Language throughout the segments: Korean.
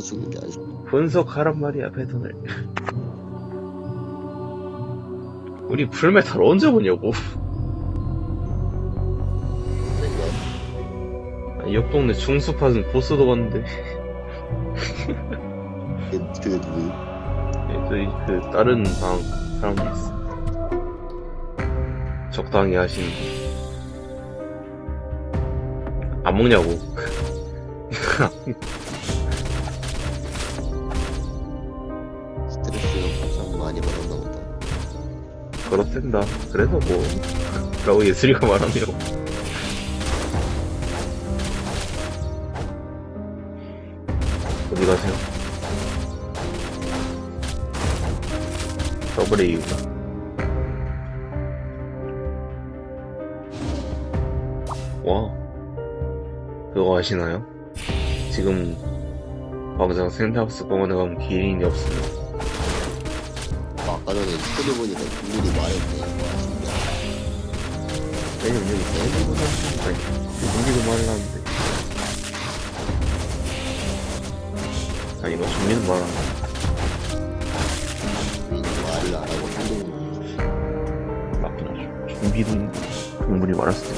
죽는 게 아니죠. 분석하란 말이야 패턴을 우리 풀메탈 언제 보냐고 내가 아, 옆 동네 중수파는 보스도 봤는데 그게, 그게 누구? 저희 그 다른 방 사람들 있어 적당히 하시는 분. 안 먹냐고 많이 받았나 보다. 그렇댄다 그래서 뭐 라고 예슬이가 말하네요 어디 가세요? 더블 A구나 와 그거 아시나요? 지금 광장 센터하우스 공원에 가면 기린이 없으면 아, 아까 전에 스토리 보니까 신기하다. 왜냐면 여기 땡기고 사는 땡기고 말을 하는데. 아 이거 정리는 국민이 말을 안 하고 행동을 맞긴 하죠 좀비도 동물이 많을 수도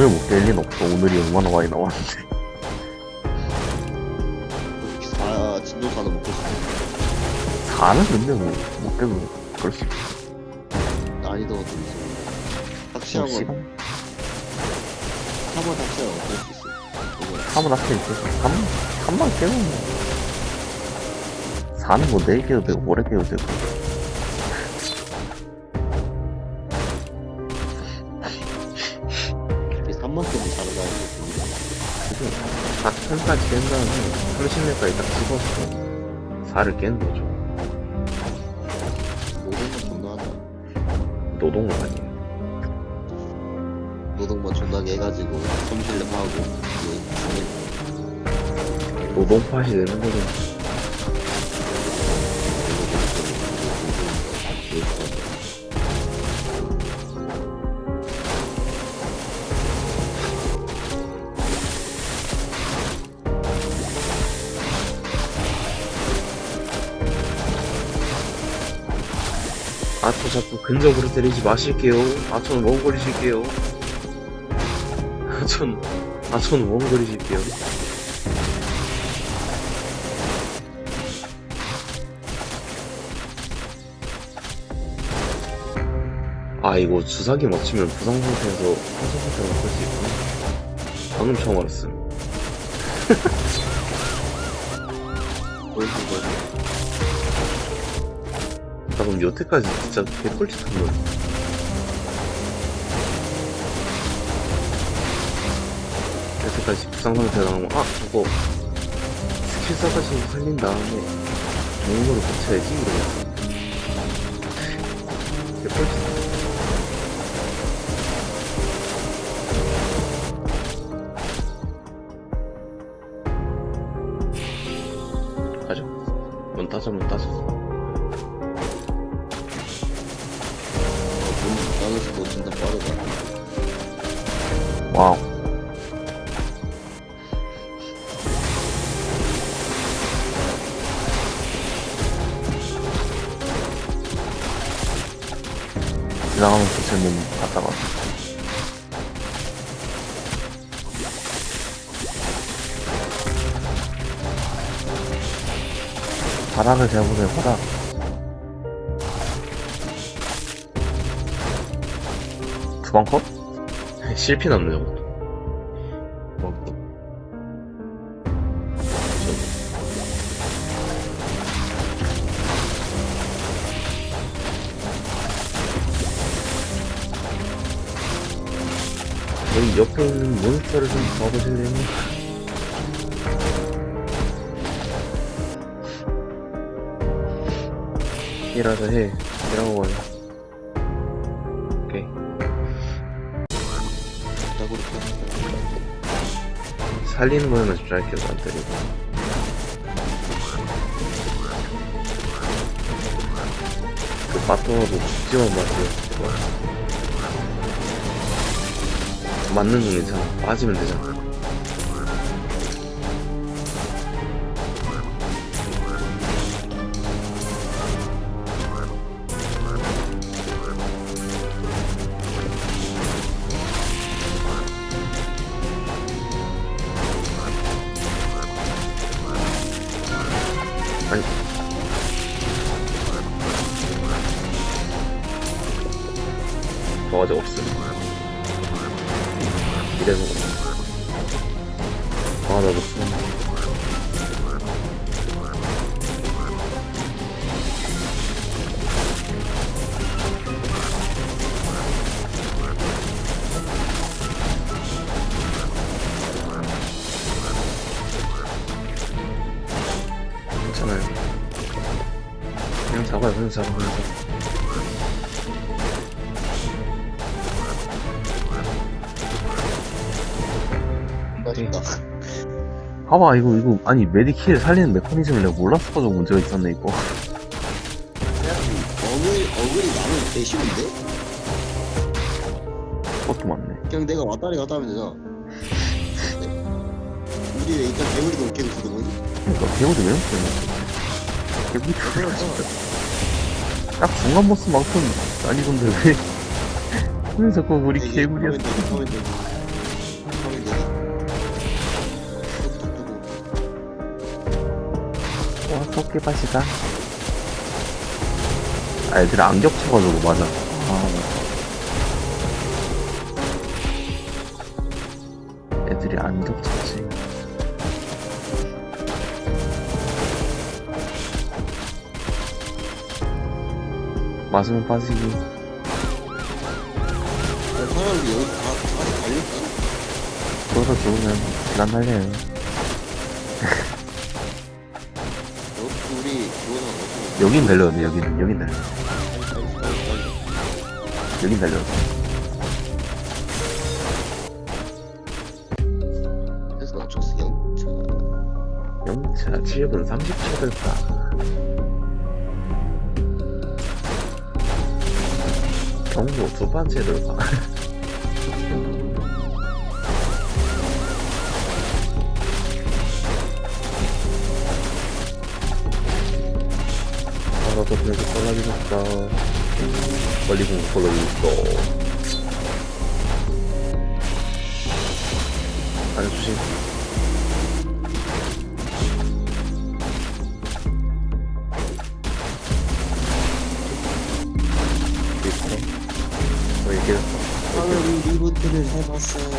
오늘 못깰 리는 없어. 오늘이 얼마나 많이 나왔는데. 사 진도사는 먹고 싶어. 사는 근데 뭐 못 깨도 그럴 수 있어. 난이도가 좀 있어. 건 시간 확실한 건 그럴 수 있어. 이거 한번 앞에 있어서 한, 한번 깨면 뭐. 사는 거 내일 깨도 되고 모레 깨도 되고 다 천까지 깬 다음에 30년까지 딱 찍어서 살을 깬 거죠. 노동만 존나 하다. 노동은 아니에요. 노동만 존나게 해가지고 섬실래 하고 뭐 노동팟이 되는 거죠 아저 자꾸 근접으로 때리지 마실게요. 아전 원거리실게요. 아전 아전 원거리실게요. 아 이거 주사기 맞추면 부상 상태에서 환자 상태가 바꿀 수 있구나. 방금 처음 알았음. 나 그럼 여태까지 진짜 개꿀짓 한 거야 여태까지 부상 상태 나오면 아 저거 스킬 써가지고 살린 다음에 용으로 고쳐야지 이러면서 개꿀짓 지나가면 도체 몸 갔다가 바닥을 재보세요 바닥 두방 컷? 실패 남네 저 옆에 있는 모니터를 좀 잡아보실래요? 이라도 해. 이라고 원해. 오케이. 자고 살리는 거에만 집중할게요, 안 때리고. 그 바텀하고 죽지만 마세요. 맞는 건 괜찮아. 빠지면 되잖아. 맞다. 봐봐, 이거, 이거, 아니, 메디키를 살리는 메커니즘을 내가 몰랐어가지고 문제가 있었네, 이거. 어글 어글이 나면 개 쉬운데? 그것도 맞네. 그냥 내가 왔다리 갔다 하면 되잖아. 네. 우리 왜 일단 개구리도 계속 쓰던 거지? 그러니까, 개구리 왜 이렇게 개구리 그래서 딱 중간 보스 만큼 아니던데, 왜. 왜 자꾸 우리. 하면 되지, 하면 토끼밭이다. 아, 애들 안 겹쳐가지고, 맞아. 아, 맞아. 애들이 안 겹쳤지. 맞으면 빠지기. 아, 사람이 여기 다, 다 달렸어? 그러다 죽으면 시간 날려요. 여긴 벨로드 여기는. 여긴 벨로드 여긴 벨로드 그래서 낮췄어? 영차 영차 7분 37분 경로 두 번째 돌파 나도 계속 빨라지겠다. 멀리 공 걸러주고. 아니, 조심. 리스터. 뭐 얘기했어. 저는 리부트를 해봤어요.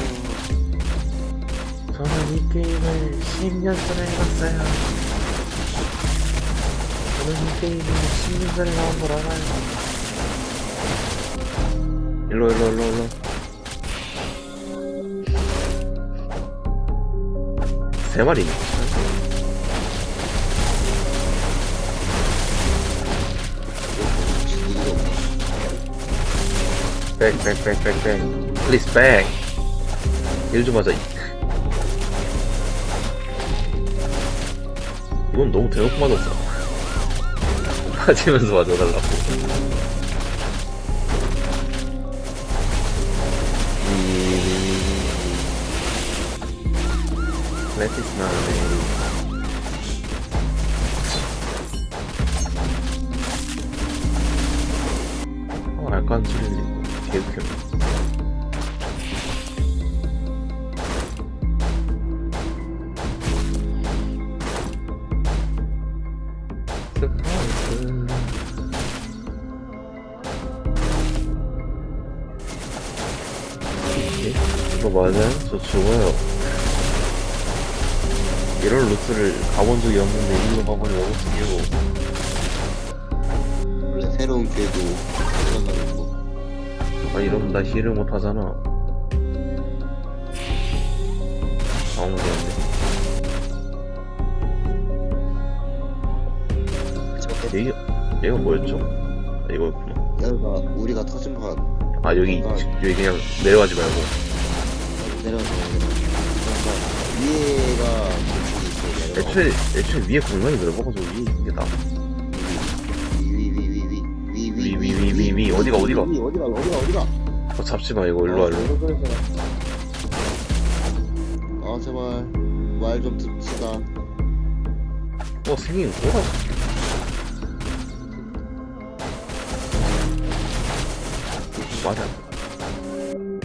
저는 이 게임을 10년 전에 해봤어요. 저는 이 게임을 10년 전에 나온 걸 알아요. 일로, 일로, 일로, 일로. 세 백, 백, 백. Please back. 일좀 하자. 이건 너무 대놓고 맞았어. 빠지면서 맞아달라고. 레티스 나네. 약간 소리 들리고 계속 이거 맞아요? 저 죽어요. 이런 루트를 가본 적이 없는데 이거 가보니 너무 신기하고 원래 새로운 궤도 들어가는 거. 아 이러면 나 힐을 못 하잖아. 아무 데안돼 저때 얘가 얘가 뭐였죠? 아, 이거였구나. 여기가 우리가 터진 판아 여기 여기 그냥 내려가지 말고 내려서 그냥 위에가 이 애초에 애초에 위에 공간이 넓어가지고 위에 있는 게 나아. 위, 위, 위, 위, 위, 어디가, 어디가? 위, 어디가 어디가 어디가 어, 잡지 마 이거 일로 와 일로. 아 제발 말 좀 듣지다 와. 어 생긴 뭐라? 맞아.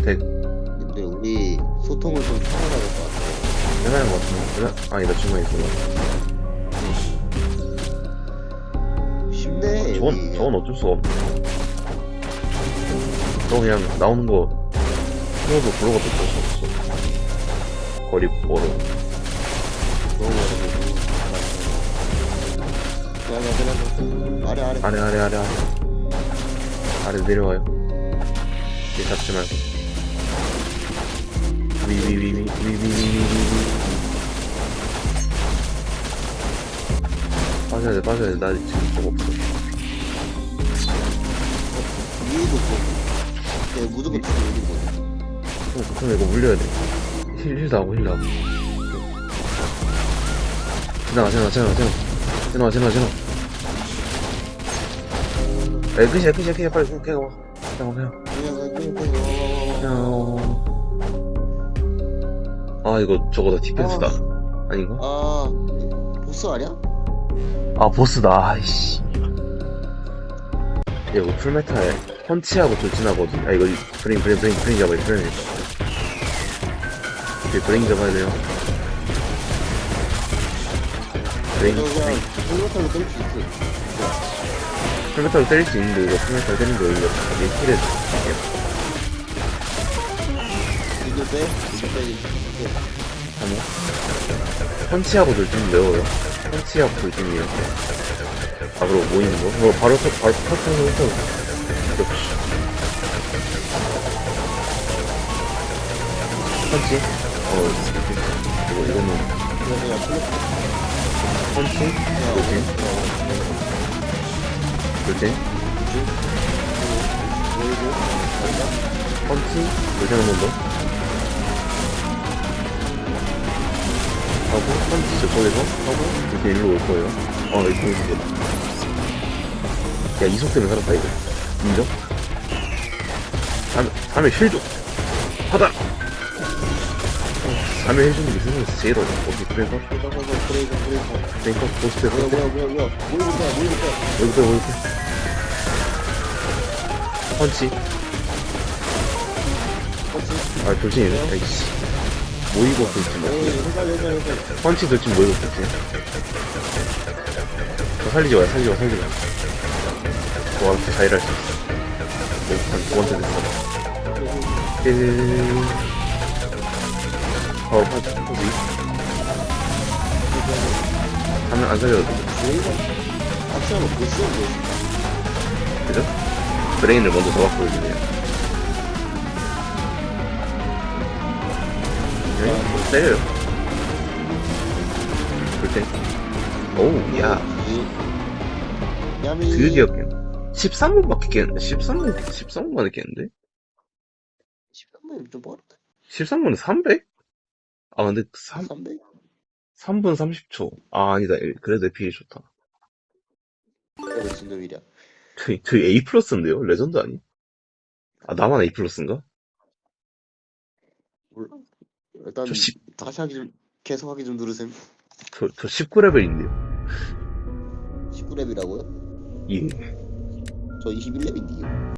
대. 소통을 좀것 같아. 대단한 것 같은데. 아니다, 중간에 있구나. 쉽네. 저건, 여기. 저건 어쩔 수가 없네. 저 그냥 나오는 거, 신호도 불러가도 어쩔 수 없어. 거리 멀어. 너무 어려워. 아래 아래. 아래, 아래, 아래, 아래. 아래 내려와요. 얘 잡지 말고. 빠져야 돼, 빠져야 돼. 나 지금 좀 없어. 위에도 그거. 네, 무조건 여기 거든. 그럼, 그럼 이거 물려야 돼. 힐, 힐도 하고, 힐도 하고. 지나가, 지나가, 지나가, 지나가. 지나가, 지나가, 지나가. 에, 끝이야, 끝이야, 끝이야. 빨리, 그냥, 와. 그냥 와, 그냥. 그냥 그냥 그냥 그냥 와. 아, 이거, 저거다, 디펜스다. 아닌가? 아 보스 아니야? 아, 보스다, 아이씨. 야, 이거 풀메탈, 펀치하고 돌진하거든. 아, 이거, 브레인, 브레인, 브레인, 브레인 잡아야 돼, 브레인. 오케이, 브레인 잡아야 돼요. 브레인, 이거 브레인. 그냥 풀메탈로 때릴 수 있어. 풀메탈로 때릴 수 있는데, 이거 풀메탈 때리는 거, 이거, 얘 킬에, 이거 빼, 이거 빼. 하나? 펀치하고 돌진. 펀치하고 돌진이에요. 아, 그리고 모이는 거? 어, 바로, 터, 바로 터트는 거, 역시. 펀치? 어, 이거, 이거는, 이거 그냥 풀메탈. 펀치? 돌진? 돌진? 맞다? 펀치? 돌진 한번 더? 펀치 저쪽에서 하고, 이렇게 일로 올 거예요. 어, 이거 보이는 거다. 야, 이속 때문에 살았다, 이거. 인정? 다음에, 다음에 힐 줘! 하다! 다음에 해주는 게 세상에서 제일 어려워. 어디, 그래서? 브레이크, 브레이크. 그러니까, 보스트, 뭐야. 뭐야, 뭐야, 뭐야. 여기서, 여기서. 펀치. 그렇지. 아, 돌진이네. 아이씨. 모이고 헷갈려, 헷갈려. 펀치 돌진 모이고. 저 살리지 마요, 살리지 마, 살리지 마. 와, 이렇게 자일할 수 있어. 목판 두 번째 됐어. 1. 어, 파지, 파지. 하면 안 살려도 돼. 확실하면 보스는 뭐 그죠? 브레인을 먼저 잡아 보여주 때려요. 그때. 오우, 야, 야미. 드디어 깼 13분밖에 깼는데? 13분, 13분 만에 깼는데? 13분이면 좀 빠르다. 13분에 300? 아, 근데 3, 300? 3분 30초. 아, 아니다. 그래도 에픽이 좋다. 그래, 진동이랴. 저희, 저희 A 플러스인데요? 레전드 아니? 아, 나만 A 플러스인가? 몰라. 일단, 저 십- 다시 하기 좀, 계속 하기 좀 누르셈. 저, 저 19레벨인데요? 19렙이라고요? 예. 저 21렙인데요.